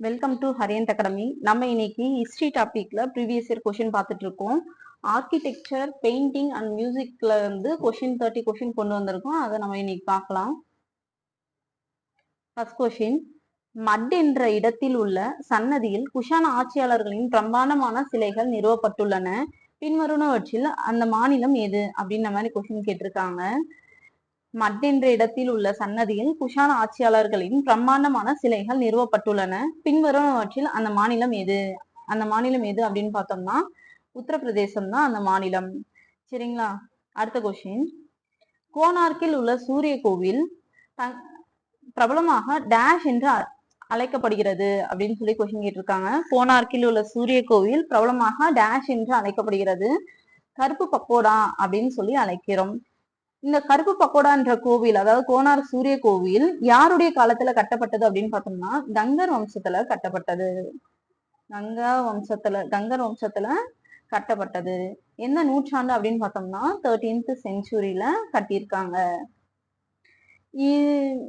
Welcome to ஹரியன் academy நம்ம இன்னைக்கு history டாபிக்ல ப்ரீவியஸ் இயர் கொஷின் பார்த்துட்டு இருக்கோம். ஆர்கிடெக்சர் பெயிண்டிங் அண்ட் மியூசிக்ல இருந்து கொஷின் தேர்ட்டி கொஷின் கொண்டு வந்திருக்கோம். அதை நம்ம இன்னைக்கு பார்க்கலாம். ஃபர்ஸ்ட் கொஷின் மட் என்ற இடத்தில் உள்ள சன்னதியில் குஷான ஆட்சியாளர்களின் பிரம்மாண்டமான சிலைகள் நிறுவப்பட்டுள்ளன. பின்வருணவற்றில் அந்த மாநிலம் எது? அப்படின்ற மாதிரி கொஷின் கேட்டிருக்காங்க. மட் என்ற இடத்தில் உள்ள சன்னதியில் குஷான ஆட்சியாளர்களின் பிரம்மாண்டமான சிலைகள் நிறுவப்பட்டுள்ளன. பின்வருவனவற்றில் அந்த மாநிலம் எது? அந்த மாநிலம் எது அப்படின்னு பார்த்தோம்னா உத்தரப்பிரதேசம் தான் அந்த மாநிலம். சரிங்களா? அடுத்த கொஸ்டின் கோனார்க்கில் உள்ள சூரிய கோவில் பிரபலமாக டேஷ் என்று அழைக்கப்படுகிறது அப்படின்னு சொல்லி கொஸ்டின் கேட்டிருக்காங்க. கோனார்க்கில் உள்ள சூரிய கோவில் பிரபலமாக டேஷ் என்று அழைக்கப்படுகிறது. கருப்பு பக்கோடா அப்படின்னு சொல்லி அழைக்கிறோம். இந்த கருப்பு பக்கோடான்ற கோவில் அதாவது கோனார் சூரிய கோவில் யாருடைய காலத்துல கட்டப்பட்டது அப்படின்னு பார்த்தோம்னா கங்கர் வம்சத்துல கட்டப்பட்டது. கங்கா வம்சத்துல கங்கர் வம்சத்துல கட்டப்பட்டது. எந்த நூற்றாண்டு அப்படின்னு பார்த்தோம்னா தேர்டீன்த் செஞ்சுரியில கட்டியிருக்காங்க.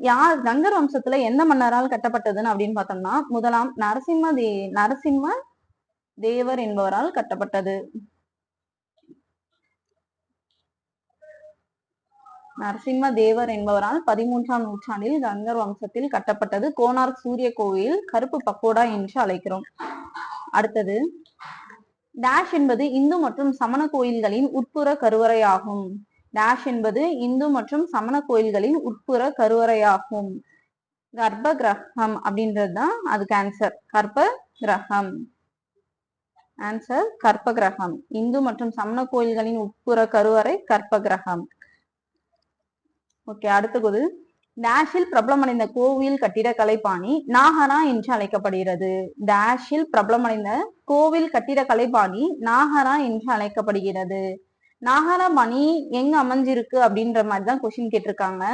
யார் கங்கர் வம்சத்துல எந்த மன்னரால் கட்டப்பட்டதுன்னு அப்படின்னு பார்த்தோம்னா முதலாம் நரசிம்ம தே நரசிம்ம தேவர் என்பவரால் கட்டப்பட்டது. நரசிம்ம தேவர் என்பவரால் பதிமூன்றாம் நூற்றாண்டில் கங்கர் வம்சத்தில் கட்டப்பட்டது. கோனார் சூரிய கோவில் கருப்பு பக்கோடா என்று அழைக்கிறோம். அடுத்தது டேஷ் என்பது இந்து மற்றும் சமண கோயில்களின் உட்புற கருவறையாகும். டேஷ் என்பது இந்து மற்றும் சமண கோயில்களின் உட்புற கருவறையாகும். கர்ப்ப கிரகம் அப்படின்றது தான் அதுக்கு ஆன்சர் கர்ப்ப கிரகம் ஆன்சர் கர்ப்ப கிரகம் இந்து மற்றும் சமண கோயில்களின் உட்புற கருவறை கர்ப்ப கிரகம் ஓகே அடுத்தது டேஷில் பிரபலமடைந்த கோவில் கட்டிடக்கலை பாணி நாகரா என்று அழைக்கப்படுகிறது. டேஷில் பிரபலமடைந்த கோவில் கட்டிடக்கலை பாணி நாகரா என்று அழைக்கப்படுகிறது. நாகரா பாணி எங்க அமைஞ்சிருக்கு அப்படின்ற மாதிரி தான் கொஸ்டின் கேட்டிருக்காங்க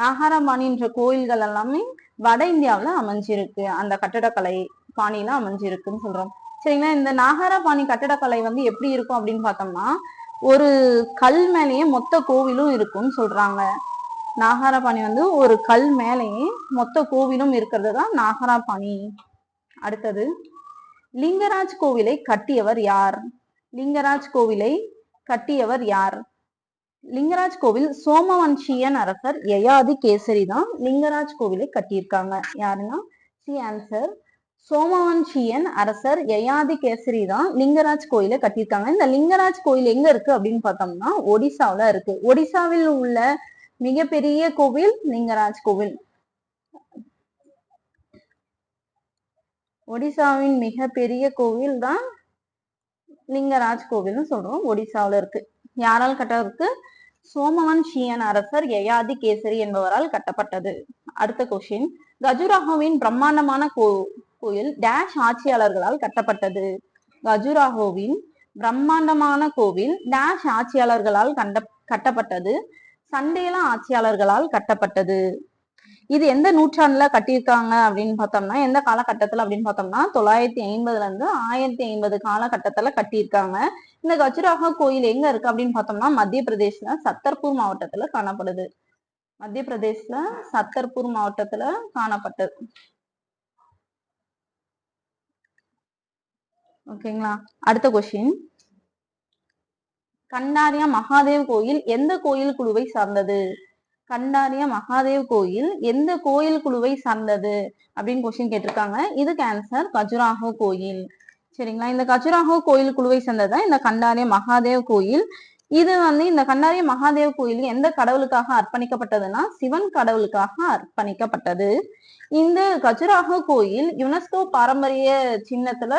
நாகரபாணின்ற கோயில்கள் எல்லாமே வட இந்தியாவில் அமைஞ்சிருக்கு. அந்த கட்டடக்கலை பாணியில அமைஞ்சிருக்குன்னு சொல்றோம். சரிங்களா? இந்த நாகரபாணி கட்டடக்கலை வந்து எப்படி இருக்கும் அப்படின்னு பார்த்தோம்னா ஒரு கல் மேலேயே மொத்த கோவிலும் இருக்கும்னு சொல்றாங்க. நாகாரபாணி வந்து ஒரு கல் மேலேயே மொத்த கோவிலும் இருக்கிறது தான் நாகாராபாணி. அடுத்தது லிங்கராஜ் கோவிலை கட்டியவர் யார்? லிங்கராஜ் கோவிலை கட்டியவர் யார்? லிங்கராஜ் கோவில் சோமவன்ஷியன் அரசர் யயாதி கேசரி தான் லிங்கராஜ் கோவிலை கட்டியிருக்காங்க. யாருன்னா? சி. ஆன்சர். சோமவன்ஷியன் அரசர் யயாதி கேசரி தான் லிங்கராஜ் கோயிலை கட்டியிருக்காங்க. இந்த லிங்கராஜ் கோயில் எங்க இருக்கு அப்படின்னு பார்த்தோம்னா ஒடிசாவில இருக்கு. ஒடிசாவில் உள்ள மிகப்பெரிய கோவில் லிங்கராஜ் கோவில். ஒடிசாவின் மிகப்பெரிய கோவில் தான் லிங்கராஜ் கோவில்னு சொல்றோம். ஒடிசாவில் இருக்கு. யாரால் கட்டப்பட்டு சோமவன் ஷியன் அரசர் யயாதி கேசரி என்பவரால் கட்டப்பட்டது. அடுத்த கொஸ்டின் கஜுராகோவின் பிரம்மாண்டமான கோ கோயில் டேஷ் ஆட்சியாளர்களால் கட்டப்பட்டது. கஜுராகோவின் பிரம்மாண்டமான கோவில் டேஷ் ஆட்சியாளர்களால் கண்ட கட்டப்பட்டது. சண்டேலா ஆட்சியாளர்களால் கட்டப்பட்டது. இது எந்த நூற்றாண்டுல கட்டியிருக்காங்க அப்படின்னு பார்த்தோம்னா எந்த காலகட்டத்துல அப்படின்னு பார்த்தோம்னா தொள்ளாயிரத்தி ஐம்பதுல இருந்து ஆயிரத்தி ஐம்பது காலகட்டத்துல கட்டியிருக்காங்க. இந்த கஜுராக கோயில் எங்க இருக்கு அப்படின்னு பார்த்தோம்னா மத்திய பிரதேஷ்ல சத்தர்பூர் மாவட்டத்துல காணப்படுது. மத்திய பிரதேஷ்ல சத்தர்பூர் மாவட்டத்துல காணப்பட்டது. ஓகேங்களா? அடுத்த கொஸ்டின் கண்டாரியா மகாதேவ் கோயில் எந்த கோயில் குழுவை சார்ந்தது? கண்டாரியா மகாதேவ் கோயில் எந்த கோயில் குழுவை சார்ந்தது? அப்படின்னு கொஸ்டின் கேட்டிருக்காங்க. இதுக்கு ஆன்சர் கஜுராஹோ கோயில். சரிங்களா? இந்த கஜுராஹோ கோயில் குழுவை சேர்ந்ததுதான் இந்த கண்டாரிய மகாதேவ் கோயில். இது வந்து இந்த கண்டாரிய மகாதேவ் கோயில் எந்த கடவுளுக்காக அர்ப்பணிக்கப்பட்டதுன்னா சிவன் கடவுளுக்காக அர்ப்பணிக்கப்பட்டது. இந்த கஜுராஹோ கோயில் யுனெஸ்கோ பாரம்பரிய சின்னத்துல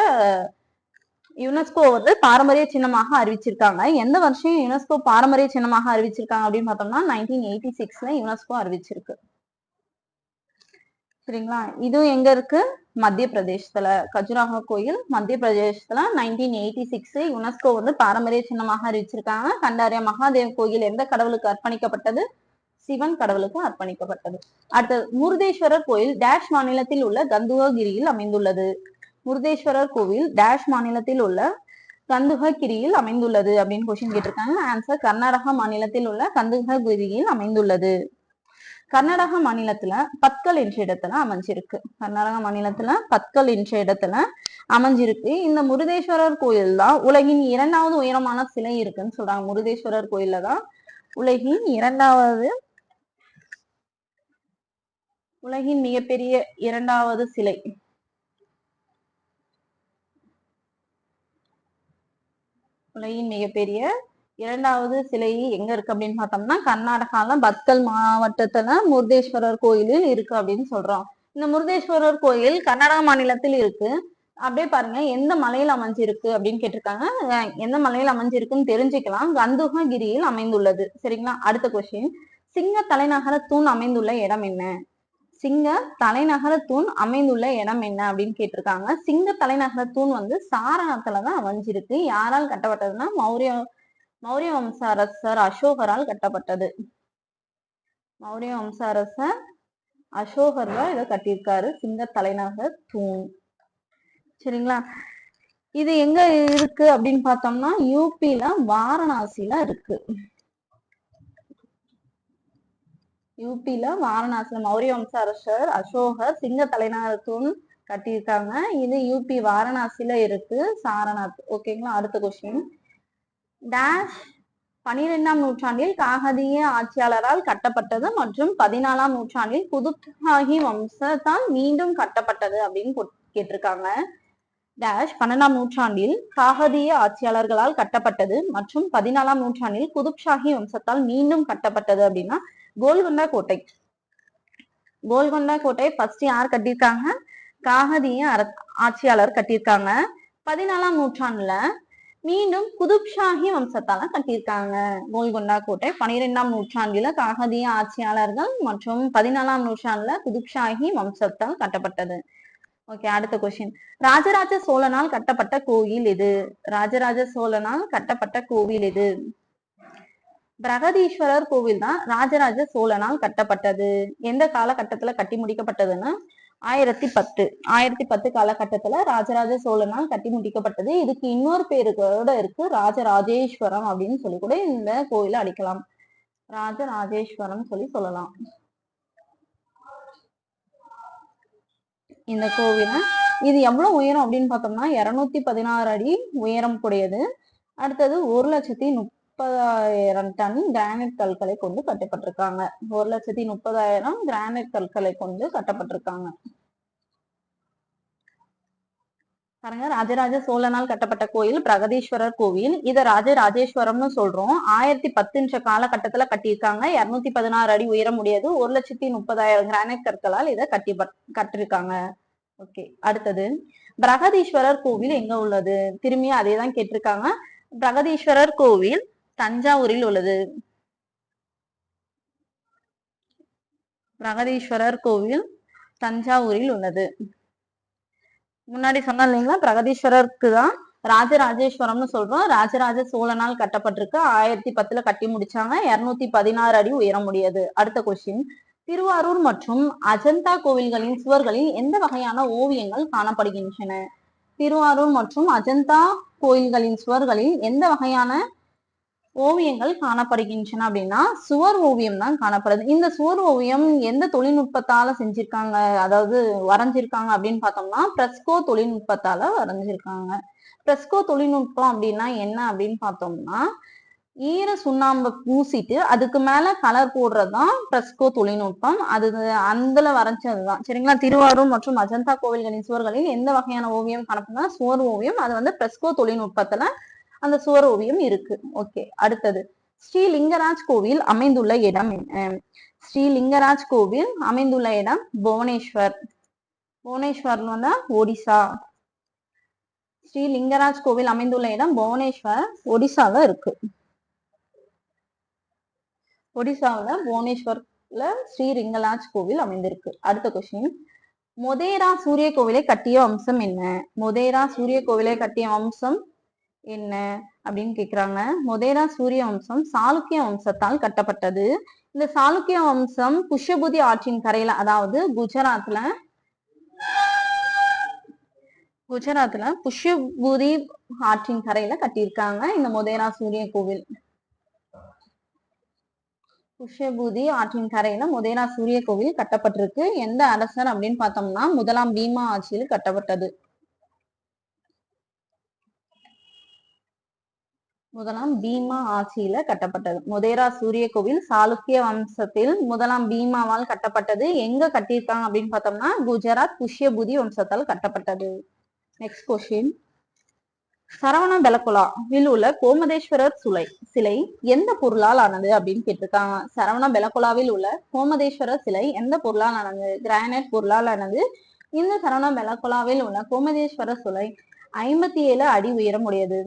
யுனெஸ்கோ வந்து பாரம்பரிய சின்னமாக அறிவிச்சிருக்காங்க. எந்த வருஷம் யுனெஸ்கோ பாரம்பரிய சின்னமாக அறிவிச்சிருக்காங்க அப்படின்னு பார்த்தோம்னா நைன்டீன் எயிட்டி சிக்ஸ்ல யுனெஸ்கோ அறிவிச்சிருக்கு. சரிங்களா? இது எங்க இருக்கு? மத்திய பிரதேசத்துல. கஜுராக கோயில் மத்திய பிரதேசத்துல நைன்டீன் எயிட்டி சிக்ஸ் யுனெஸ்கோ வந்து பாரம்பரிய சின்னமாக அறிவிச்சிருக்காங்க. கண்டாரிய மகாதேவ் கோயில் எந்த கடவுளுக்கு அர்ப்பணிக்கப்பட்டது? சிவன் கடவுளுக்கு அர்ப்பணிக்கப்பட்டது. அடுத்தது முருதேஸ்வரர் கோயில் டேஷ் மாநிலத்தில் உள்ள கந்துவகிரியில் அமைந்துள்ளது. முருதேஸ்வரர் கோவில் டேஷ் மாநிலத்தில் உள்ள கந்துககிரியில் அமைந்துள்ளது அப்படின்னு கொஸ்டின் கேட்டிருக்காங்க. ஆன்சர் கர்நாடகா மாநிலத்தில் உள்ள கந்துககிரியில் அமைந்துள்ளது. கர்நாடக மாநிலத்துல பத்கல் என்ற இடத்துல அமைஞ்சிருக்கு. கர்நாடக மாநிலத்துல பத்கல் என்ற இடத்துல அமைஞ்சிருக்கு. இந்த முருதேஸ்வரர் கோயில் தான் உலகின் இரண்டாவது உயரமான சிலை இருக்குன்னு சொல்றாங்க. முருதேஸ்வரர் கோயில்ல தான் உலகின் இரண்டாவது உலகின் மிகப்பெரிய இரண்டாவது சிலை. உலகின் மிகப்பெரிய இரண்டாவது சிலை எங்க இருக்கு அப்படின்னு பார்த்தோம்னா கர்நாடகால பத்கல் மாவட்டத்துல முருதேஸ்வரர் கோயிலில் இருக்கு அப்படின்னு சொல்றோம். இந்த முருதேஸ்வரர் கோயில் கர்நாடக மாநிலத்தில் இருக்கு. அப்படியே பாருங்க எந்த மலையில் அமைஞ்சிருக்கு அப்படின்னு கேட்டிருக்காங்க. எந்த மலையில் அமைஞ்சிருக்குன்னு தெரிஞ்சுக்கலாம். கந்துககிரியில் அமைந்துள்ளது. சரிங்களா? அடுத்த கொஸ்டின் சிங்க தலைநகர தூண் அமைந்துள்ள இடம் என்ன? சிங்க தலைநகர தூண் அமைந்துள்ள இடம் என்ன அப்படின்னு கேட்டிருக்காங்க. சிங்க தலைநகர தூண் வந்து சாரணத்துல தான் அமைஞ்சிருக்கு. யாரால் கட்டப்பட்டதுன்னா மௌரிய மௌரிய வம்ச அரசர் அசோகரால் கட்டப்பட்டது. மௌரிய வம்ச அரசர் அசோகர் தான் இதை கட்டியிருக்காரு. சிங்க தலைநகர் தூண். சரிங்களா? இது எங்க இருக்கு அப்படின்னு பார்த்தோம்னா யூபியில வாரணாசில இருக்கு. யூபில வாரணாசியில மௌரிய வம்ச அரசர் அசோகர் சிங்க தலைநகர் கட்டியிருக்காங்க. இது யூபி வாரணாசியில இருக்கு. சாரநாத். ஓகேங்களா அடுத்த கொஸ்டின் டேஷ் பனிரெண்டாம் நூற்றாண்டில் காகதிய ஆட்சியாளரால் கட்டப்பட்டது மற்றும் பதினாலாம் நூற்றாண்டில் புதுகாகி வம்சத்தால் மீண்டும் கட்டப்பட்டது அப்படின்னு கேட்டிருக்காங்க. டேஷ் பன்னெண்டாம் நூற்றாண்டில் காகதிய ஆட்சியாளர்களால் கட்டப்பட்டது மற்றும் பதினாலாம் நூற்றாண்டில் குதுப்ஷாஹி வம்சத்தால் மீண்டும் கட்டப்பட்டது அப்படின்னா கோல்கொண்டா கோட்டை. கோல்கொண்டா கோட்டை ஃபர்ஸ்ட் யார் கட்டியிருக்காங்க? காகதிய ஆட்சியாளர் கட்டியிருக்காங்க. பதினாலாம் நூற்றாண்டுல மீண்டும் குதுப்ஷாஹி வம்சத்தால கட்டியிருக்காங்க கோல்கொண்டா கோட்டை. பனிரெண்டாம் நூற்றாண்டுல காகதிய ஆட்சியாளர்கள் மற்றும் பதினாலாம் நூற்றாண்டுல குதுப்ஷாஹி வம்சத்தால் கட்டப்பட்டது. ஓகே அடுத்த கொஸ்டின் ராஜராஜ சோழனால் கட்டப்பட்ட கோயில் இது ராஜராஜ சோழனால் கட்டப்பட்ட கோவில் இது பிரகதீஸ்வரர் கோவில் தான் ராஜராஜ சோழனால் கட்டப்பட்டது. எந்த காலகட்டத்துல கட்டி முடிக்கப்பட்டதுன்னா? ஆயிரத்தி பத்து. ஆயிரத்தி பத்து காலகட்டத்துல ராஜராஜ சோழனால் கட்டி முடிக்கப்பட்டது. இதுக்கு இன்னொரு பேரு கூட இருக்கு. ராஜராஜேஸ்வரம் அப்படின்னு சொல்லி கூட இந்த கோயில அடிக்கலாம். ராஜராஜேஸ்வரம் சொல்லி சொல்லலாம். இந்த கோவில். இது எவ்வளவு உயரம் அப்படின்னு பார்த்தோம்னா இருநூத்தி பதினாறு அடி உயரம் கூடியது. அடுத்தது ஒரு லட்சத்தி முப்பதாயிரம் டன் கிரானைட் கற்களை கொண்டு கட்டப்பட்டிருக்காங்க. ஒரு லட்சத்தி முப்பதாயிரம் கிரானைட் கற்களை கொண்டு கட்டப்பட்டிருக்காங்க. பாருங்க ராஜராஜ சோழனால் கட்டப்பட்ட கோயில் பிரகதீஸ்வரர் கோவில். இதை ராஜராஜேஸ்வரம்னு சொல்றோம். ஆயிரத்தி பத்துன்ற காலகட்டத்துல கட்டியிருக்காங்க. இருநூத்தி பதினாறு அடி உயரம் உடையது. ஒரு லட்சத்தி முப்பதாயிரம் கிரானைட் கற்களால் இதை கட்டி கட்டிருக்காங்க. ஓகே அடுத்தது. பிரகதீஸ்வரர் கோவில் எங்க உள்ளது? திரும்பியும் அதே தான் கேட்டிருக்காங்க. பிரகதீஸ்வரர் கோவில் தஞ்சாவூரில் உள்ளது. பிரகதீஸ்வரர் கோவில் தஞ்சாவூரில் உள்ளது. முன்னாடி சொன்னேன் இல்லைங்களா? பிரகதீஸ்வரருக்கு தான் ராஜராஜேஸ்வரம்னு சொல்றோம். ராஜராஜ சோழனால் கட்டப்பட்டிருக்கு. ஆயிரத்தி பத்துல கட்டி முடிச்சாங்க. இருநூத்தி பதினாறு அடி உயரம் முடியாது. அடுத்த கொஸ்டின் திருவாரூர் மற்றும் அஜந்தா கோவில்களின் சுவர்களில் எந்த வகையான ஓவியங்கள் காணப்படுகின்றன? திருவாரூர் மற்றும் அஜந்தா கோயில்களின் சுவர்களில் எந்த வகையான ஓவியங்கள் காணப்படுகின்றன அப்படின்னா சுவர் ஓவியம் தான் காணப்படுது. இந்த சுவர் ஓவியம் எந்த தொழில்நுட்பத்தால செஞ்சிருக்காங்க? அதாவது வரைஞ்சிருக்காங்க அப்படின்னு பார்த்தோம்னா பிரஸ்கோ தொழில்நுட்பத்தால வரைஞ்சிருக்காங்க. பிரஸ்கோ தொழில்நுட்பம் அப்படின்னா என்ன அப்படின்னு பார்த்தோம்னா ஈர சுண்ணாம்பை பூசிட்டு அதுக்கு மேல கலர் போடுறதுதான் பிரஸ்கோ தொழில்நுட்பம். அது அதுல வரைஞ்சதுதான் சரிங்களா? திருவாரூர் மற்றும் அஜந்தா கோவில்களின் சுவர்களில் எந்த வகையான ஓவியம் காணப்படுதுன்னா சுவர் ஓவியம். அது வந்து பிரஸ்கோ தொழில்நுட்பத்துல அந்த சுவர் ஓவியம் இருக்கு. ஓகே அடுத்தது. ஸ்ரீ லிங்கராஜ் கோவில் அமைந்துள்ள இடம் என்ன? ஸ்ரீ லிங்கராஜ் கோவில் அமைந்துள்ள இடம் புவனேஸ்வர். புவனேஸ்வர்னா ஒடிசா. ஸ்ரீ லிங்கராஜ் கோவில் அமைந்துள்ள இடம் புவனேஸ்வர் ஒடிசால இருக்கு. ஒடிசாவில புவனேஸ்வர்ல ஸ்ரீ லிங்கராஜ் கோவில் அமைந்திருக்கு. அடுத்த கொஸ்டின் மொதேரா சூரிய கோவிலை கட்டிய வம்சம் என்ன? மொதேரா சூரிய கோவிலை கட்டிய வம்சம் என்ன அப்படின்னு கேக்குறாங்க. மொதேரா சூரிய வம்சம் சாளுக்கிய வம்சத்தால் கட்டப்பட்டது. இந்த சாளுக்கிய வம்சம் புஷ்யபுதி ஆற்றின் கரையில அதாவது குஜராத்ல குஜராத்ல புஷ்யபூதி ஆற்றின் கரையில கட்டியிருக்காங்க இந்த மொதேரா சூரிய கோவில். புஷ்யபூதி ஆற்றின் கரையில மொதேரா சூரிய கோவில் கட்டப்பட்டிருக்கு. எந்த அரசர் அப்படின்னு பார்த்தோம்னா முதலாம் பீமா ஆட்சியில் கட்டப்பட்டது. முதலாம் பீமா ஆட்சியில கட்டப்பட்டது. முதேரா சூரிய கோவில் சாளுக்கிய வம்சத்தில் முதலாம் பீமாவால் கட்டப்பட்டது. எங்க கட்டியிருக்காங்க அப்படின்னு பார்த்தோம்னா குஜராத் புஷ்யபுதி வம்சத்தால் கட்டப்பட்டது. நெக்ஸ்ட் கொஸ்டின் சரவண பெலகுலாவில் உள்ள கோமதேஸ்வரர் சுலை சிலை எந்த பொருளால் ஆனது அப்படின்னு கேட்டிருக்காங்க. சரவண பெலகுலாவில் உள்ள கோமதேஸ்வரர் சிலை எந்த பொருளால் ஆனது கிரானைட் பொருளால் ஆனது இந்த சரவண பெலகுலாவில் உள்ள கோமதேஸ்வரர் சிலை ஐம்பத்தி ஏழு அடி உயரம் உடையது.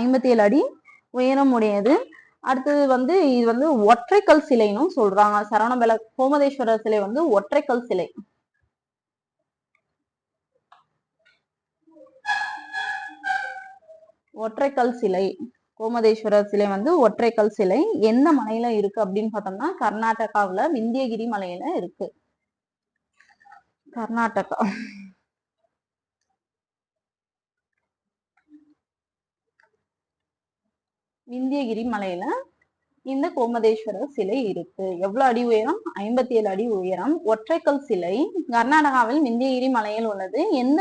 ஐம்பத்தி ஏழு அடி உயரம் உடையது. அடுத்தது வந்து இது வந்து ஒற்றைக்கல் சிலைன்னு சொல்றாங்க. சரவண கோமதேஸ்வரர் சிலை வந்து ஒற்றைக்கல் சிலை. ஒற்றைக்கல் சிலை. கோமதேஸ்வரர் சிலை வந்து ஒற்றைக்கல் சிலை. எந்த மலையில இருக்கு அப்படின்னு பார்த்தோம்னா கர்நாடகாவுல விந்தியகிரி மலையில இருக்கு. கர்நாடகா. விந்தியகிரி மலையில இந்த கோமதேஸ்வரர் சிலை இருக்கு. எவ்வளவு அடி உயரம்? ஐம்பத்தி ஏழு அடி உயரம். ஒற்றைக்கல் சிலை. கர்நாடகாவில் விந்தியகிரி மலையில் உள்ளது. எந்த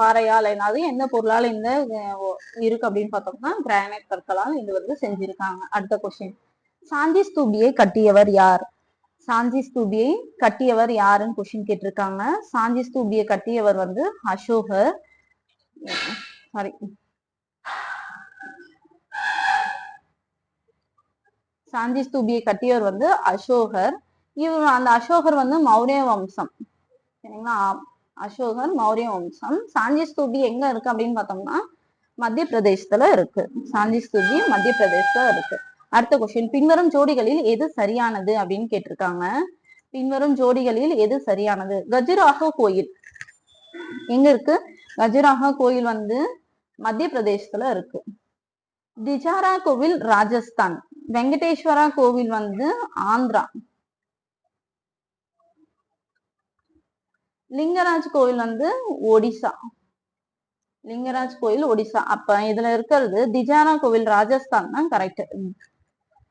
பாறையால் அதாவது எந்த பொருளால் இந்த இருக்கு அப்படின்னு பார்த்தோம்னா கிரானைட் கற்களால் இது வந்து செஞ்சிருக்காங்க. அடுத்த கொஸ்டின் சாந்தி ஸ்தூபியை கட்டியவர் யார்? சாஞ்சி ஸ்தூபியை கட்டியவர் யாருன்னு கொஸ்டின் கேட்டிருக்காங்க. சாஞ்சி ஸ்தூபியை கட்டியவர் வந்து அசோகர். சாரி சாஞ்சி ஸ்தூபியை கட்டியவர் வந்து அசோகர். இவர் அந்த அசோகர் வந்து மௌரிய வம்சம். சரிங்களா? அசோகர் மௌரிய வம்சம். சாஞ்சி ஸ்தூபி எங்க இருக்கு அப்படின்னு பார்த்தோம்னா மத்திய பிரதேசத்துல இருக்கு. சாஞ்சி ஸ்தூபி மத்திய பிரதேசத்துல இருக்கு. அடுத்த கொஸ்டின் பின்வரும் ஜோடிகளில் எது சரியானது அப்படின்னு கேட்டிருக்காங்க. பின்வரும் ஜோடிகளில் எது சரியானது? கஜுராக கோயில். எங்க இருக்கு? கஜுராக கோயில் வந்து மத்திய பிரதேசத்துல இருக்கு. திஜாரா கோவில் ராஜஸ்தான். வெங்கடேஸ்வரா கோவில் வந்து ஆந்திரா. லிங்கராஜ் கோவில் வந்து ஒடிசா. லிங்கராஜ் கோயில் ஒடிசா. அப்ப இதுல இருக்கிறது திஜாரா கோவில் ராஜஸ்தான் தான் கரெக்ட்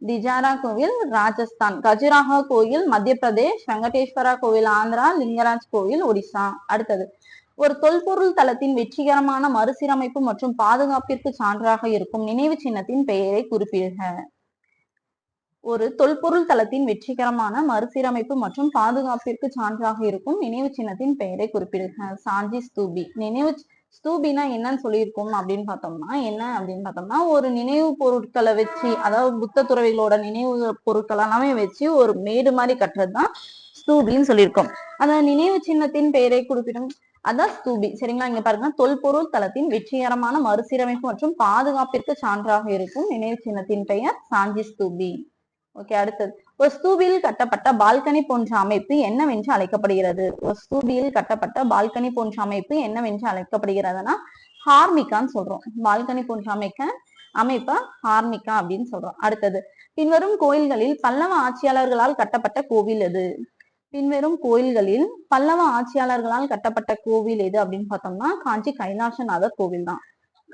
திஜாரா கோவில் ராஜஸ்தான். கஜுராஹா கோயில் மத்திய பிரதேஷ் வெங்கடேஸ்வரா கோவில் ஆந்திரா லிங்கராஜ் கோவில் ஒடிசா. அடுத்தது ஒரு தொல்பொருள் தளத்தின் வெற்றிகரமான மறுசீரமைப்பு மற்றும் பாதுகாப்பிற்கு சான்றாக இருக்கும் நினைவு சின்னத்தின் பெயரை குறிப்பிடுக. ஒரு தொல்பொருள் தளத்தின் வெற்றிகரமான மறுசீரமைப்பு மற்றும் பாதுகாப்பிற்கு சான்றாக இருக்கும் நினைவு சின்னத்தின் பெயரை குறிப்பிடுக. சாஞ்சி ஸ்தூபி. நினைவு ஸ்தூபினா என்னன்னு சொல்லியிருக்கோம் அப்படின்னு பார்த்தோம்னா என்ன அப்படின்னு பார்த்தோம்னா ஒரு நினைவு பொருட்களை வச்சு அதாவது புத்த துறவிகளோட நினைவு பொருட்கள் எல்லாமே வச்சு ஒரு மேடு மாதிரி கட்டுறது தான் ஸ்தூபின்னு சொல்லியிருக்கோம். அந்த நினைவு சின்னத்தின் பெயரை குறிப்பிடும் அதான் ஸ்தூபி. சரிங்களா? இங்க பாருங்க. தொல்பொருள் தளத்தின் வெற்றிகரமான மறுசீரமைப்பு மற்றும் பாதுகாப்பிற்கு சான்றாக இருக்கும் நினைவு சின்னத்தின் பெயர் சாஞ்சி ஸ்தூபி. ஓகே அடுத்தது. ஒரு ஸ்தூபியில் கட்டப்பட்ட பால்கனி போன்ற அமைப்பு என்னவென்று அழைக்கப்படுகிறது? ஒரு ஸ்தூபியில் கட்டப்பட்ட பால்கனி போன்ற அமைப்பு என்னவென்று அழைக்கப்படுகிறதுனா ஹார்மிகான்னு சொல்றோம். பால்கனி போன்ற அமைக்க அமைப்ப ஹார்மிகா அப்படின்னு சொல்றோம். அடுத்தது பின்வரும் கோயில்களில் பல்லவ ஆட்சியாளர்களால் கட்டப்பட்ட கோவில் எது? பின்வரும் கோயில்களில் பல்லவ ஆட்சியாளர்களால் கட்டப்பட்ட கோவில் எது அப்படின்னு பார்த்தோம்னா காஞ்சி கைலாசநாதர் கோவில் தான்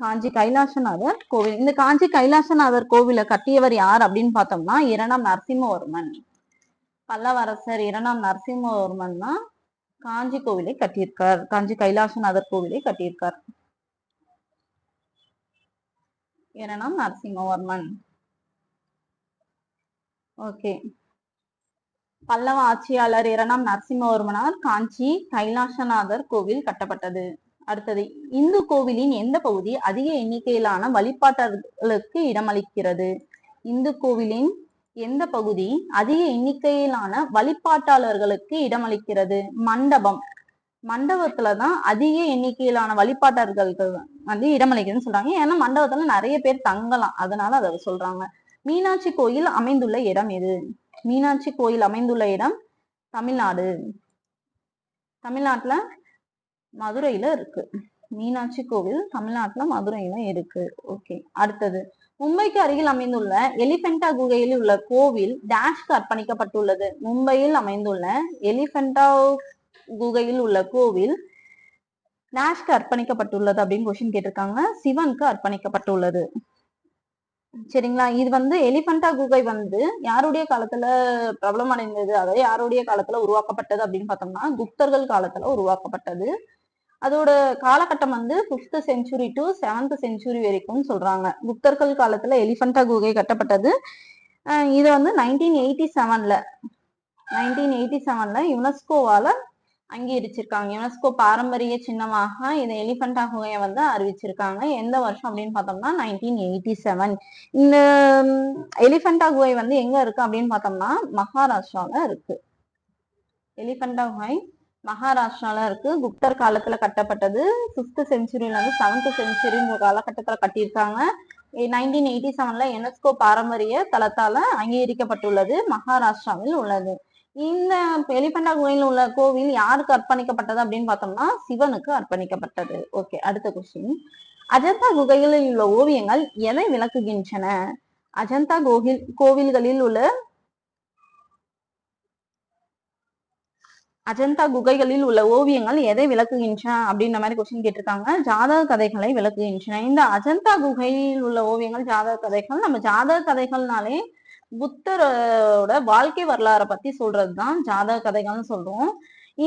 காஞ்சி கைலாசநாதர் கோவில். இந்த காஞ்சி கைலாசநாதர் கோவிலை கட்டியவர் யார் அப்படின்னு பார்த்தோம்னா இரண்டாம் நரசிம்மவர்மன். பல்லவரசர் இரண்டாம் நரசிம்மவர்மன் தான் காஞ்சி கோவிலை கட்டியிருக்கார். காஞ்சி கைலாசநாதர் கோவிலை கட்டியிருக்கார். இரண்டாம் நரசிம்மவர்மன். ஓகே. பல்லவ ஆட்சியாளர் இரண்டாம் நரசிம்மவர்மனால் காஞ்சி கைலாசநாதர் கோவில் கட்டப்பட்டது. அடுத்தது இந்து கோவிலின் எந்த பகுதி அதிக எண்ணிக்கையிலான வழிபாட்டர்களுக்கு இடமளிக்கிறது? இந்து கோவிலின் எந்த பகுதி அதிக எண்ணிக்கையிலான வழிபாட்டாளர்களுக்கு இடமளிக்கிறது? மண்டபம். மண்டபத்துல தான் அதிக எண்ணிக்கையிலான வழிபாட்டர்களுக்கு வந்து இடமளிக்கிறதுன்னு சொல்றாங்க. ஏன்னா மண்டபத்துல நிறைய பேர் தங்கலாம். அதனால அதை சொல்றாங்க. மீனாட்சி கோயில் அமைந்துள்ள இடம் எது? மீனாட்சி கோயில் அமைந்துள்ள இடம் தமிழ்நாடு. தமிழ்நாட்டுல மதுரையில இருக்கு. மீனாட்சி கோவில் தமிழ்நாட்டுல மதுரையில இருக்கு. ஓகே அடுத்தது மும்பைக்கு அருகில் அமைந்துள்ள எலிபென்டா குகையில் உள்ள கோவில் டேஷ்க்கு அர்ப்பணிக்கப்பட்டுள்ளது. மும்பையில் அமைந்துள்ள எலிபென்டா குகையில் உள்ள கோவில் டேஷ்க்கு அர்ப்பணிக்கப்பட்டுள்ளது அப்படின்னு கொஸ்டின் கேட்டிருக்காங்க. சிவனுக்கு அர்ப்பணிக்கப்பட்டுள்ளது. சரிங்களா? இது வந்து எலிபென்டா குகை வந்து யாருடைய காலத்துல பிரபலம் அடைந்தது அதாவது யாருடைய காலத்துல உருவாக்கப்பட்டது அப்படின்னு பார்த்தோம்னா குப்தர்கள் காலத்துல உருவாக்கப்பட்டது. அதோட காலகட்டம் வந்து fifth century to seventh century வரைக்கும் சொல்றாங்க. குப்தர்கள் காலத்துல எலிஃபண்டா குகை கட்டப்பட்டது. இது வந்து நைன்டீன் எயிட்டி செவன்ல நைன்டீன் எயிட்டி செவன்ல யுனெஸ்கோவால அங்கீகரிச்சிருக்காங்க. யுனெஸ்கோ பாரம்பரிய சின்னமாக இந்த எலிஃபண்டா குகையை வந்து அறிவிச்சிருக்காங்க. எந்த வருஷம் அப்படின்னு பார்த்தோம்னா நைன்டீன் எயிட்டி செவன் இந்த எலிஃபண்டா குகை வந்து எங்க இருக்கு அப்படின்னு பார்த்தோம்னா மகாராஷ்டிரால இருக்கு. எலிஃபண்டா குகை மகாராஷ்டிரால இருக்கு. குப்தர் காலத்துல கட்டப்பட்டது. ஃபிஃப்த் செஞ்சுரியில இருந்து செவன்த் செஞ்சுரின்ற காலகட்டத்துல கட்டியிருக்காங்க. நைன்டீன் எயிட்டி செவன்ல யுனெஸ்கோ பாரம்பரிய தளத்தால அங்கீகரிக்கப்பட்டுள்ளது மகாராஷ்டிராவில் உள்ளது. இந்த எலிபெண்டா கோயில் உள்ள கோவில் யாருக்கு அர்ப்பணிக்கப்பட்டது அப்படின்னு பார்த்தோம்னா சிவனுக்கு அர்ப்பணிக்கப்பட்டது. ஓகே அடுத்த கொஸ்டின் அஜந்தா குகைகளில் உள்ள ஓவியங்கள் எதை விளக்குகின்றன? அஜந்தா கோவில் கோவில்களில் உள்ள அஜந்தா குகைகளில் உள்ள ஓவியங்கள் எதை விளக்குகின்றன அப்படின்ற மாதிரி கொஸ்டின் கேட்டிருக்காங்க. ஜாதக கதைகளை விளக்குகின்றன. இந்த அஜந்தா குகையில் உள்ள ஓவியங்கள் ஜாதக கதைகள் நம்ம ஜாதக கதைகள்னாலே புத்தரோட வாழ்க்கை வரலாறை பத்தி சொல்றதுதான் ஜாதக கதைகள்னு சொல்றோம்.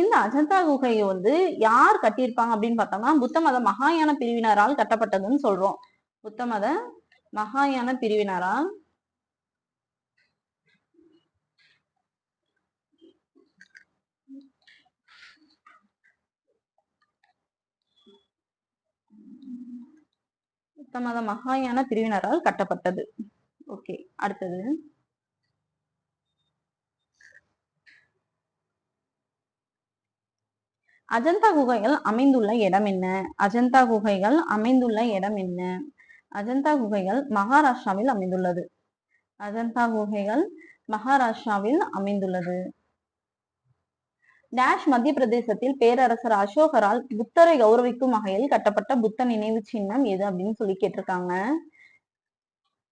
இந்த அஜந்தா குகையை வந்து யார் கட்டியிருப்பாங்க அப்படின்னு பார்த்தோம்னா புத்த மத மகாயான பிரிவினரால் கட்டப்பட்டதுன்னு சொல்றோம். புத்த மத மகாயான பிரிவினரால் புத்த மகாயான பிரிவினரால் கட்டப்பட்டது. ஓகே அடுத்தது. அஜந்தா குகைகள் அமைந்துள்ள இடம் என்ன? அஜந்தா குகைகள் அமைந்துள்ள இடம் என்ன? அஜந்தா குகைகள் மகாராஷ்டிராவில் அமைந்துள்ளது. அஜந்தா குகைகள் மகாராஷ்டிராவில் அமைந்துள்ளது. டேஷ் மத்திய பிரதேசத்தில் பேரரசர் அசோகரால் புத்தரை கௌரவிக்கும் வகையில் கட்டப்பட்ட புத்த நினைவு சின்னம் எது அப்படின்னு சொல்லி கேட்டிருக்காங்க.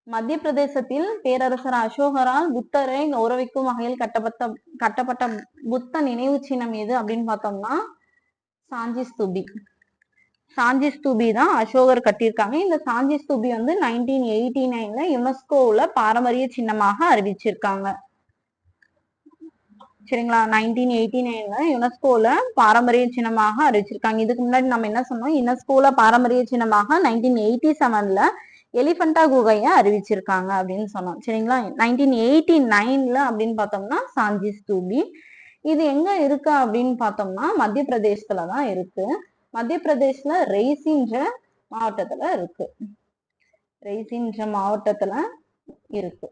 மத்திய பிரதேசத்தில் பேரரசர் அசோகரால் புத்தரை கௌரவிக்கும் வகையில் கட்டப்பட்ட கட்டப்பட்ட புத்த நினைவு சின்னம் எது அப்படின்னு பார்த்தோம்னா சாஞ்சி ஸ்தூபி. சாஞ்சி ஸ்தூபி தான் அசோகர் கட்டியிருக்காங்க. இந்த சாஞ்சி ஸ்தூபி வந்து நைன்டீன் எயிட்டி நைன்ல யுனெஸ்கோவுல பாரம்பரிய சின்னமாக அறிவிச்சிருக்காங்க. சரிங்களா? நைன்டீன் எயிட்டி நைன்ல யுனெஸ்கோல பாரம்பரிய சின்னமாக அறிவிச்சிருக்காங்க. இதுக்கு முன்னாடி நம்ம என்ன சொன்னோம்? யுனெஸ்கோல பாரம்பரிய சின்னமாக நைன்டீன் எயிட்டி செவன்ல எலிஃபண்டா குகையை அறிவிச்சிருக்காங்க அப்படின்னு சொன்னோம். சரிங்களா? நைன்டீன் எயிட்டி நைன்ல அப்படின்னு பார்த்தோம்னா சாஞ்சி ஸ்தூபி. இது எங்க இருக்கு அப்படின்னு பார்த்தோம்னா மத்திய பிரதேசத்துல தான் இருக்கு. மத்திய பிரதேஷ்ல ரெய்சின்ற மாவட்டத்துல இருக்கு. ரெய்சின்ற மாவட்டத்துல இருக்கு.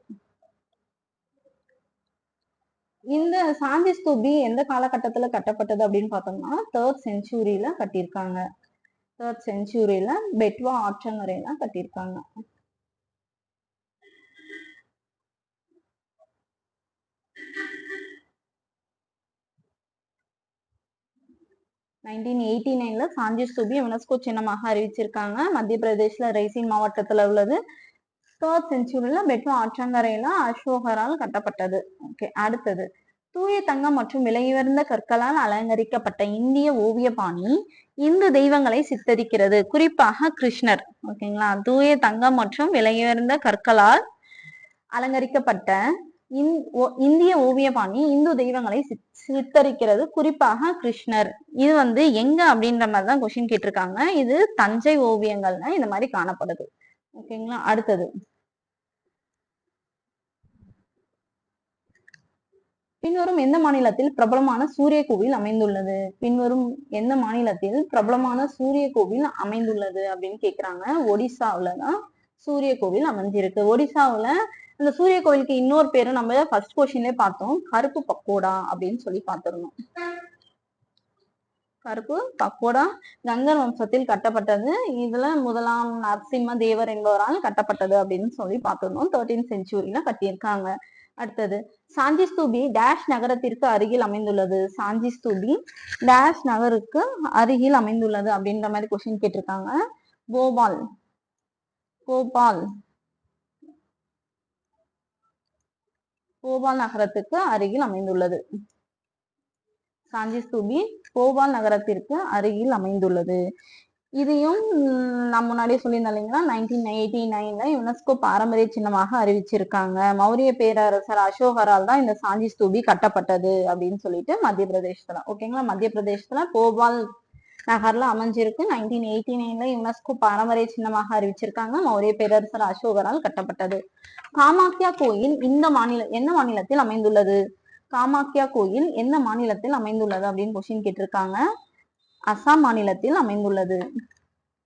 இந்த சாந்தி ஸ்தூபி எந்த காலகட்டத்துல கட்டப்பட்டது அப்படின்னு பார்த்தோம்னா தேர்ட் செஞ்சுரியில கட்டியிருக்காங்க. தேர்ட் செஞ்சுரியில பெட்வா ஆற்றங்கரையில கட்டியிருக்காங்க. நைன்டீன் எயிட்டி நைன்ல சாஞ்சி ஸ்தூபி யுனெஸ்கோ சின்னமாக அறிவிச்சிருக்காங்க. மத்திய பிரதேஷ்ல ரைசின் மாவட்டத்துல உள்ளது. தேர்ட் செஞ்சுரியில பெட்வா ஆற்றங்கரையில அசோகரால் கட்டப்பட்டது. ஓகே அடுத்தது. தூய தங்கம் மற்றும் விலையுயர்ந்த கற்களால் அலங்கரிக்கப்பட்ட இந்திய ஓவிய பாணி இந்து தெய்வங்களை சித்தரிக்கிறது. குறிப்பாக கிருஷ்ணர். ஓகேங்களா தூய தங்கம் மற்றும் விலையுயர்ந்த கற்களால் அலங்கரிக்கப்பட்ட இந்- ஓ- இந்திய ஓவிய பாணி இந்து தெய்வங்களை சித்தரிக்கிறது. குறிப்பாக கிருஷ்ணர். இது வந்து எங்க அப்படின்ற மாதிரி தான் கொஸ்டின் கேட்டிருக்காங்க. இது தஞ்சை ஓவியங்கள்ல இந்த மாதிரி காணப்படுது. ஓகேங்களா அடுத்தது. பின்வரும் எந்த மாநிலத்தில் பிரபலமான சூரிய கோவில் அமைந்துள்ளது? பின்வரும் எந்த மாநிலத்தில் பிரபலமான சூரிய கோவில் அமைந்துள்ளது அப்படின்னு கேக்குறாங்க. ஒடிசாவுல தான் சூரிய கோவில் அமைஞ்சிருக்கு. ஒடிசாவுல இந்த சூரிய கோவிலுக்கு இன்னொரு பேரு நம்ம ஃபர்ஸ்ட் கொஸ்டின்லேயே பார்த்தோம். கருப்பு பக்கோடா அப்படின்னு சொல்லி பார்த்துருந்தோம். கருப்பு பக்கோடா கங்கர் வம்சத்தில் கட்டப்பட்டது. இதுல முதலாம் நரசிம்ம தேவர் என்பவரால் கட்டப்பட்டது அப்படின்னு சொல்லி பார்த்துருந்தோம். தேர்டீன் செஞ்சுரியில கட்டியிருக்காங்க. அடுத்தது சாஞ்சி ஸ்தூபி டேஷ் நகரத்திற்கு அருகில் அமைந்துள்ளது. சாஞ்சி ஸ்தூபி டேஷ் நகருக்கு அருகில் அமைந்துள்ளது அப்படின்ற மாதிரி கொஸ்டின் கேட்டிருக்காங்க. போபால் கோபால் கோபால் நகரத்துக்கு அருகில் அமைந்துள்ளது. சாஞ்சி ஸ்தூபி போபால் நகரத்திற்கு அருகில் அமைந்துள்ளது. இதையும் நான் முன்னாடியே சொல்லியிருந்தேன் இல்லைங்களா? நைன்டீன் எயிட்டி நைன்ல யுனெஸ்கோ பாரம்பரிய சின்னமாக அறிவிச்சிருக்காங்க. மௌரிய பேரரசர் அசோகரால் தான் இந்த சாஞ்சி ஸ்தூபி கட்டப்பட்டது அப்படின்னு சொல்லிட்டு மத்திய பிரதேசத்துல ஓகேங்களா மத்திய பிரதேசத்துல போபால் நகர்ல அமைஞ்சிருக்கு. நைன்டீன் எயிட்டி நைன்ல யுனெஸ்கோ பாரம்பரிய சின்னமாக அறிவிச்சிருக்காங்க. மௌரிய பேரரசர் அசோகரால் கட்டப்பட்டது. காமாக்கியா கோயில் இந்த மாநில என்ன மாநிலத்தில் அமைந்துள்ளது? காமாக்கியா கோயில் எந்த மாநிலத்தில் அமைந்துள்ளது அப்படின்னு கொஸ்டின் கேட்டிருக்காங்க. அசாம் மாநிலத்தில் அமைந்துள்ளது.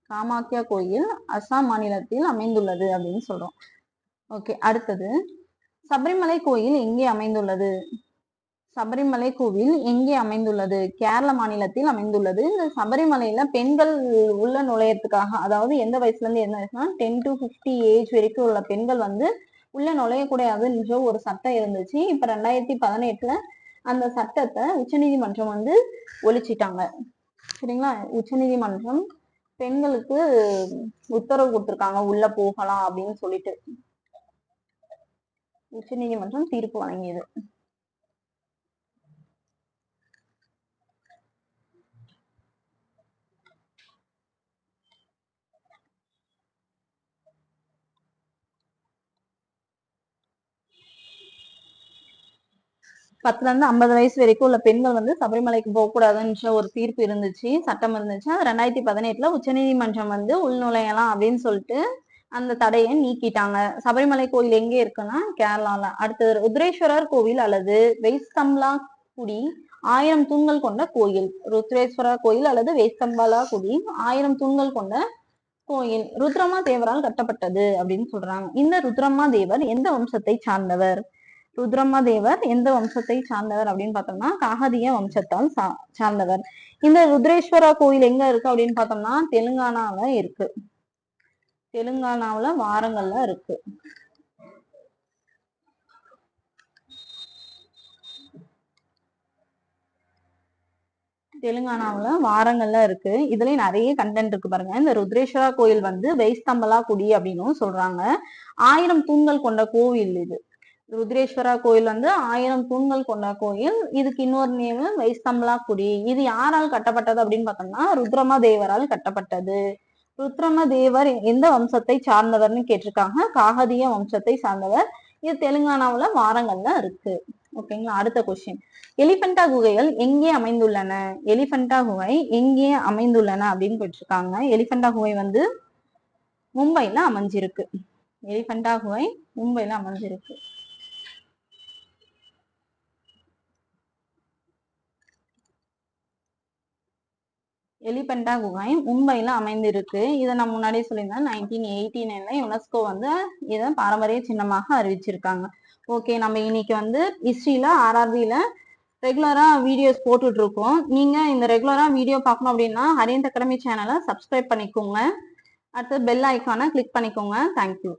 காமாக்கியா கோயில் அசாம் மாநிலத்தில் அமைந்துள்ளது அப்படின்னு சொல்றோம். ஓகே அடுத்தது. சபரிமலை கோயில் எங்கே அமைந்துள்ளது? சபரிமலை கோவில் எங்கே அமைந்துள்ளது? கேரள மாநிலத்தில் அமைந்துள்ளது. இந்த சபரிமலையில பெண்கள் உள்ள நுழையத்துக்காக அதாவது எந்த வயசுல இருந்து என்ன வயசுனா டென் டு ஃபிஃப்டி ஏஜ் வரைக்கும் உள்ள பெண்கள் வந்து உள்ள நுழையக்கூடாதுன்ற ஒரு சட்டம் இருந்துச்சு. இப்ப ரெண்டாயிரத்தி பதினெட்டுல அந்த சட்டத்தை உச்சநீதிமன்றம் வந்து ஒழிச்சிட்டாங்க. சரிங்களா? உச்சநீதிமன்றம் பெண்களுக்கு உத்தரவு கொடுத்துருக்காங்க உள்ள போகலாம் அப்படின்னு சொல்லிட்டு. உச்சநீதிமன்றம் தீர்ப்பு வழங்கியது. பத்துல இருந்து ஐம்பது வயசு வரைக்கும் உள்ள பெண்கள் வந்து சபரிமலைக்கு போகக்கூடாதுன்ற ஒரு தீர்ப்பு இருந்துச்சு சட்டம் இருந்துச்சு. அது ரெண்டாயிரத்தி பதினெட்டுல உச்சநீதிமன்றம் வந்து உள்நுழையலாம் அப்படின்னு சொல்லிட்டு அந்த தடையை நீக்கிட்டாங்க. சபரிமலை கோயில் எங்க இருக்குன்னா கேரளால. அடுத்தது ருத்ரேஸ்வரர் கோவில் அல்லது வெய்ஸ்தம்லா குடி ஆயிரம் தூண்கள் கொண்ட கோயில். ருத்ரேஸ்வரர் கோயில் அல்லது வெய்ஸ்தம்பாலா குடி ஆயிரம் தூண்கள் கொண்ட கோயில். ருத்ரமா தேவரால் கட்டப்பட்டது அப்படின்னு சொல்றாங்க. இந்த ருத்ரமா தேவர் எந்த வம்சத்தை சார்ந்தவர்? ருத்ரமா தேவர் எந்த வம்சத்தை சார்ந்தவர் அப்படின்னு பார்த்தோம்னா காகதிய வம்சத்தால் சா- சார்ந்தவர். இந்த ருத்ரேஸ்வரா கோயில் எங்க இருக்கு அப்படின்னு பார்த்தோம்னா தெலுங்கானால இருக்கு. தெலுங்கானாவுல வாரங்கள்ல இருக்கு. தெலுங்கானாவுல வாரங்கள்ல இருக்கு. இதுலயும் நிறைய கண்டென்ட் இருக்கு பாருங்க. இந்த ருத்ரேஸ்வரா கோயில் வந்து வைஸ்தம்பலா குடி அப்படின்னும் சொல்றாங்க. ஆயிரம் தூண்கள் கொண்ட கோவில் இது. ருத்ரேஸ்வரா கோயில் வந்து ஆயிரம் தூண்கள் கொண்ட கோயில். இதுக்கு இன்னொரு நேம் வைஸ்தம்லா குடி இது யாரால் கட்டப்பட்டது அப்படின்னு பார்த்தோம்னா ருத்ரமா தேவரால் கட்டப்பட்டது. ருத்ரம தேவர் எந்த வம்சத்தை சார்ந்தவர்னு கேட்டிருக்காங்க. காகதிய வம்சத்தை சார்ந்தவர். இது தெலுங்கானாவில் வாரங்கள்ல இருக்கு. ஓகேங்களா அடுத்த கொஸ்டின் எலிபெண்டா குகைகள் எங்கே அமைந்துள்ளன? எலிபெண்டா குகை எங்கே அமைந்துள்ளன அப்படின்னு கேட்டிருக்காங்க. எலிபெண்டா குகை வந்து மும்பைல அமைஞ்சிருக்கு. எலிபெண்டா குகை மும்பைல அமைஞ்சிருக்கு. எலிபெண்டா குகை மும்பையில் அமைந்திருக்கு. இதை நான் முன்னாடியே சொல்லியிருந்தேன். நைன்டீன் எயிட்டி நைன்ல யுனெஸ்கோ வந்து இதை பாரம்பரிய சின்னமாக அறிவிச்சிருக்காங்க. ஓகே நம்ம இன்னைக்கு வந்து ஹிஸ்ட்ரியில் ஆர்ஆர்பியில ரெகுலரா வீடியோஸ் போட்டுட்டு இருக்கோம் நீங்க இந்த ரெகுலரா வீடியோ பார்க்கணும் அப்படின்னா ஹரியந்த் அகாடமி சேனலை சப்ஸ்கிரைப் பண்ணிக்கோங்க. அடுத்து பெல் ஐக்கானை கிளிக் பண்ணிக்கோங்க. தேங்க்யூ